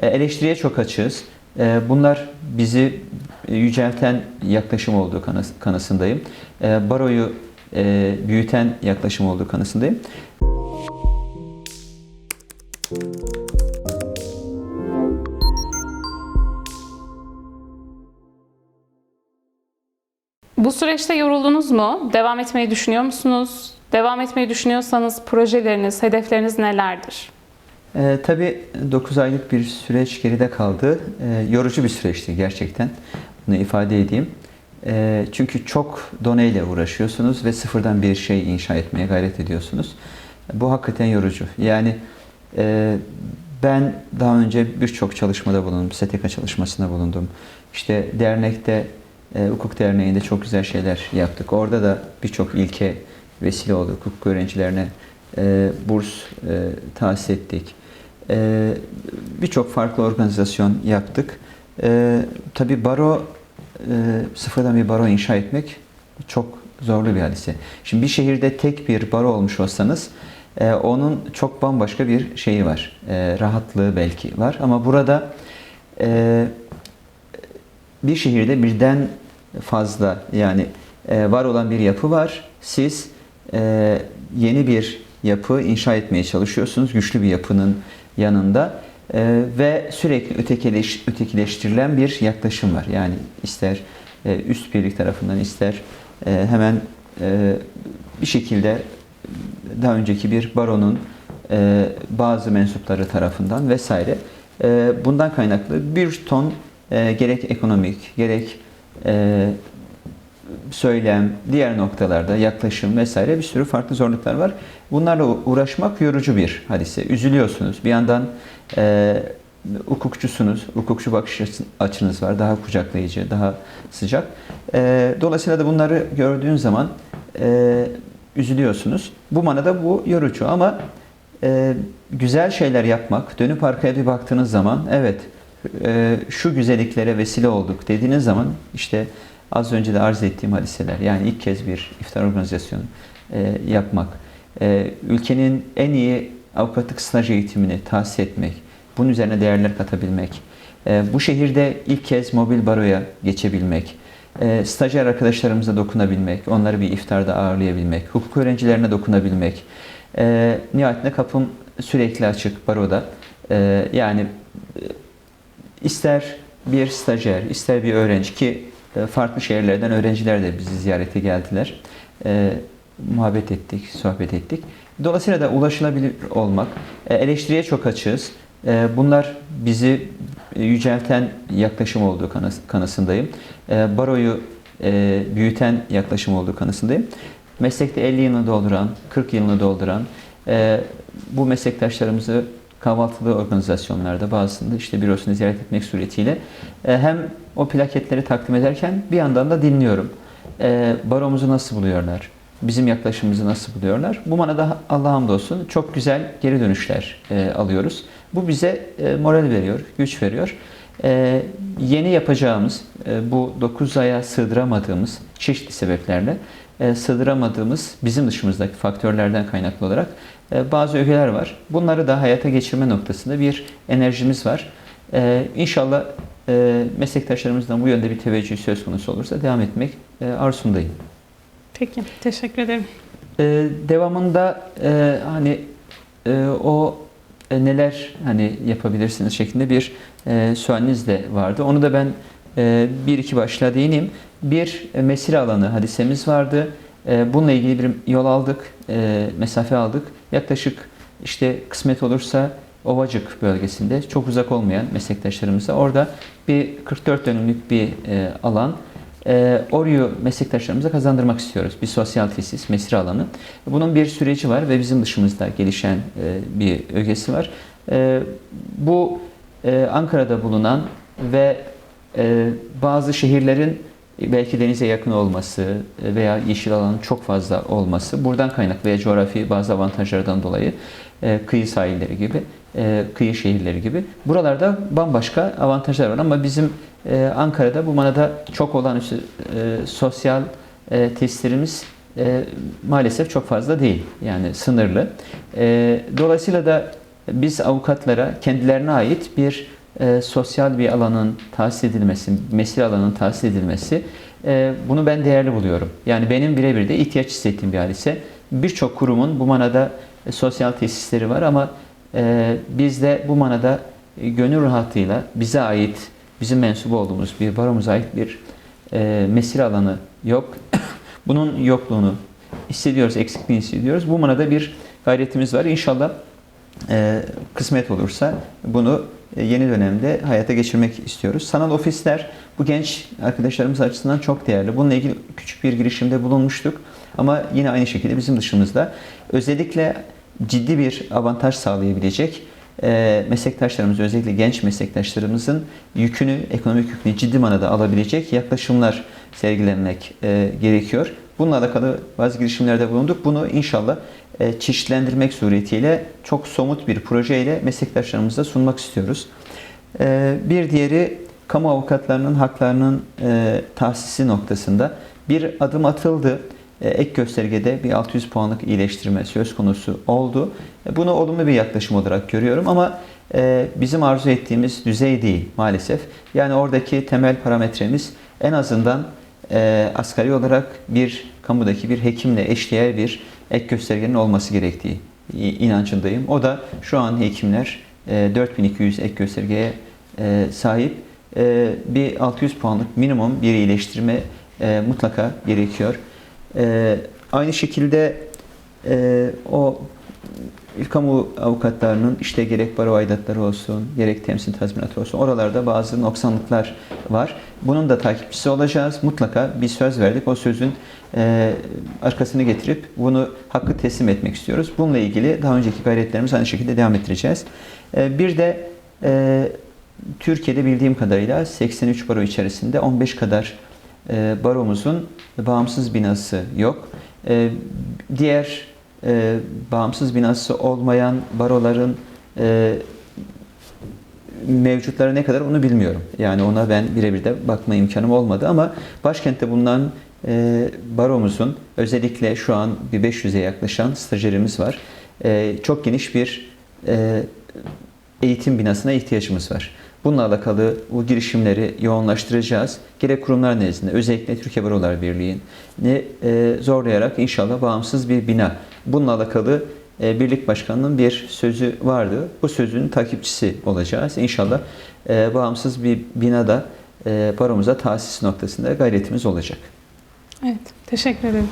E, eleştiriye çok açığız. E, bunlar bizi yücelten yaklaşım olduğu kanıs- kanısındayım. E, baroyu e, büyüten yaklaşım olduğu kanısındayım. Bu süreçte yoruldunuz mu? Devam etmeyi düşünüyor musunuz? Devam etmeyi düşünüyorsanız projeleriniz, hedefleriniz nelerdir? E, tabii 9 aylık bir süreç geride kaldı. E, yorucu bir süreçti gerçekten. Bunu ifade edeyim. E, çünkü çok doneyle uğraşıyorsunuz ve sıfırdan bir şey inşa etmeye gayret ediyorsunuz. Bu hakikaten yorucu. Yani e, ben daha önce birçok çalışmada bulundum. STK çalışmasında bulundum. İşte dernekte, e, hukuk derneğinde çok güzel şeyler yaptık. Orada da birçok ilke vesile olduk. Hukuk öğrencilerine e, burs e, tahsis ettik. E, birçok farklı organizasyon yaptık. E, tabii baro e, sıfırdan bir baro inşa etmek çok zorlu bir hadise. Şimdi bir şehirde tek bir baro olmuş olsanız e, onun çok bambaşka bir şeyi var. E, rahatlığı belki var ama burada bir şehirde birden fazla yani var olan bir yapı var. Siz yeni bir yapı inşa etmeye çalışıyorsunuz. Güçlü bir yapının yanında e, ve sürekli ötekileş, ötekileştirilen bir yaklaşım var. Yani ister e, üst birlik tarafından ister e, hemen e, bir şekilde daha önceki bir baronun e, bazı mensupları tarafından vesaire e, bundan kaynaklı bir ton e, gerek ekonomik gerek e, söylem, diğer noktalarda yaklaşım vesaire bir sürü farklı zorluklar var. Bunlarla uğraşmak yorucu bir hadise. Üzülüyorsunuz. Bir yandan e, hukukçusunuz, hukukçu bakış açınız var. Daha kucaklayıcı, daha sıcak. E, dolayısıyla da bunları gördüğün zaman e, üzülüyorsunuz. Bu manada bu yorucu ama e, güzel şeyler yapmak, dönüp arkaya bir baktığınız zaman evet e, şu güzelliklere vesile olduk dediğiniz zaman işte az önce de arz ettiğim hadiseler yani ilk kez bir iftar organizasyonu e, yapmak, e, ülkenin en iyi avukatlık staj eğitimini tahsis etmek, bunun üzerine değerler katabilmek, e, bu şehirde ilk kez mobil baroya geçebilmek, e, stajyer arkadaşlarımıza dokunabilmek, onları bir iftarda ağırlayabilmek, hukuk öğrencilerine dokunabilmek, e, nihayetinde kapım sürekli açık baroda. E, yani e, ister bir stajyer, ister bir öğrenci ki farklı şehirlerden öğrenciler de bizi ziyarete geldiler. E, muhabbet ettik, sohbet ettik. Dolayısıyla da ulaşılabilir olmak, e, eleştiriye çok açığız. E, bunlar bizi yücelten yaklaşım olduğu kanıs, kanısındayım. E, baroyu e, büyüten yaklaşım olduğu kanısındayım. Meslekte 50 yılını dolduran, 40 yılını dolduran e, bu meslektaşlarımızı kahvaltılı organizasyonlarda bazısında işte bürosunu ziyaret etmek suretiyle e, hem o plaketleri takdim ederken bir yandan da dinliyorum. E, baromuzu nasıl buluyorlar? Bizim yaklaşımımızı nasıl buluyorlar? Bu manada Allah'a hamdolsun çok güzel geri dönüşler e, alıyoruz. Bu bize moral veriyor, güç veriyor. Yeni yapacağımız, bu 9 aya sığdıramadığımız çeşitli sebeplerle sığdıramadığımız bizim dışımızdaki faktörlerden kaynaklı olarak e, bazı ögeler var. Bunları da hayata geçirme noktasında bir enerjimiz var. E, inşallah e, meslektaşlarımızdan bu yönde bir teveccüh söz konusu olursa devam etmek e, arzusundayım. Peki, teşekkür ederim. E, devamında e, hani e, o e, neler hani yapabilirsiniz şeklinde bir e, sualiniz de vardı. Onu da ben e, bir iki başlığa değineyim. Bir e, mesire alanı hadisemiz vardı. E, bununla ilgili bir yol aldık, e, mesafe aldık. Yaklaşık işte kısmet olursa Ovacık bölgesinde çok uzak olmayan meslektaşlarımıza orada bir 44 dönümlük bir alan Oryu meslektaşlarımıza kazandırmak istiyoruz. Bir sosyal tesis, mesire alanı. Bunun bir süreci var ve bizim dışımızda gelişen bir ögesi var. Bu Ankara'da bulunan ve bazı şehirlerin belki denize yakın olması veya yeşil alanın çok fazla olması buradan kaynak veya coğrafi bazı avantajlardan dolayı e, kıyı sahilleri gibi, e, kıyı şehirleri gibi buralarda bambaşka avantajlar var ama bizim e, Ankara'da bu manada çok olağanüstü e, sosyal tesislerimiz maalesef çok fazla değil yani sınırlı. Dolayısıyla da biz avukatlara kendilerine ait bir e, sosyal bir alanın tahsis edilmesi, mesire alanının tahsis edilmesi e, bunu ben değerli buluyorum. Yani benim birebir de ihtiyaç hissettiğim bir hadise. Birçok kurumun bu manada e, sosyal tesisleri var ama e, bizde bu manada e, gönül rahatıyla bize ait, bizim mensup olduğumuz bir baromuza ait bir e, mesire alanı yok. Bunun yokluğunu hissediyoruz, eksikliğini hissediyoruz. Bu manada bir gayretimiz var. İnşallah e, kısmet olursa bunu yeni dönemde hayata geçirmek istiyoruz. Sanal ofisler bu genç arkadaşlarımız açısından çok değerli. Bununla ilgili küçük bir girişimde bulunmuştuk. Ama yine aynı şekilde bizim dışımızda özellikle ciddi bir avantaj sağlayabilecek e, meslektaşlarımız, özellikle genç meslektaşlarımızın yükünü, ekonomik yükünü ciddi manada alabilecek yaklaşımlar sergilenmek e, gerekiyor. Bununla alakalı bazı girişimlerde bulunduk. Bunu inşallah e, çeşitlendirmek suretiyle çok somut bir projeyle meslektaşlarımıza sunmak istiyoruz. E, bir diğeri kamu avukatlarının haklarının e, tahsisi noktasında bir adım atıldı. E, ek göstergede bir 600 puanlık iyileştirme söz konusu oldu. E, Bunu olumlu bir yaklaşım olarak görüyorum ama e, bizim arzu ettiğimiz düzey değil maalesef. Yani oradaki temel parametremiz en azından e, asgari olarak bir kamudaki bir hekimle eşdeğer bir ek göstergenin olması gerektiği inancındayım. O da şu an hekimler e, 4200 ek göstergeye e, sahip. E, bir 600 puanlık minimum bir iyileştirme e, mutlaka gerekiyor. E, aynı şekilde e, o kamu avukatlarının işte gerek baro aidatları olsun, gerek temsil tazminatı olsun oralarda bazı noksanlıklar var. Bunun da takipçisi olacağız. Mutlaka bir söz verdik. O sözün e, arkasını getirip bunu hakkı teslim etmek istiyoruz. Bununla ilgili daha önceki gayretlerimizi aynı şekilde devam ettireceğiz. E, bir de e, Türkiye'de bildiğim kadarıyla 83 baro içerisinde 15 kadar e, baromuzun bağımsız binası yok. E, diğer e, bağımsız binası olmayan baroların e, mevcutları ne kadar onu bilmiyorum. Yani ona ben birebir de bakma imkanım olmadı ama başkentte bulunan e, baromuzun özellikle şu an bir 500'e yaklaşan stajyerimiz var. E, çok geniş bir e, eğitim binasına ihtiyacımız var. Bununla alakalı bu girişimleri yoğunlaştıracağız. Gerek kurumlar nezdinde özellikle Türkiye Barolar Birliği'ni e, zorlayarak inşallah bağımsız bir bina. Bununla alakalı Birlik Başkanı'nın bir sözü vardı. Bu sözün takipçisi olacağız. İnşallah e, bağımsız bir binada e, baromuza tahsis noktasında gayretimiz olacak. Evet, teşekkür ederim.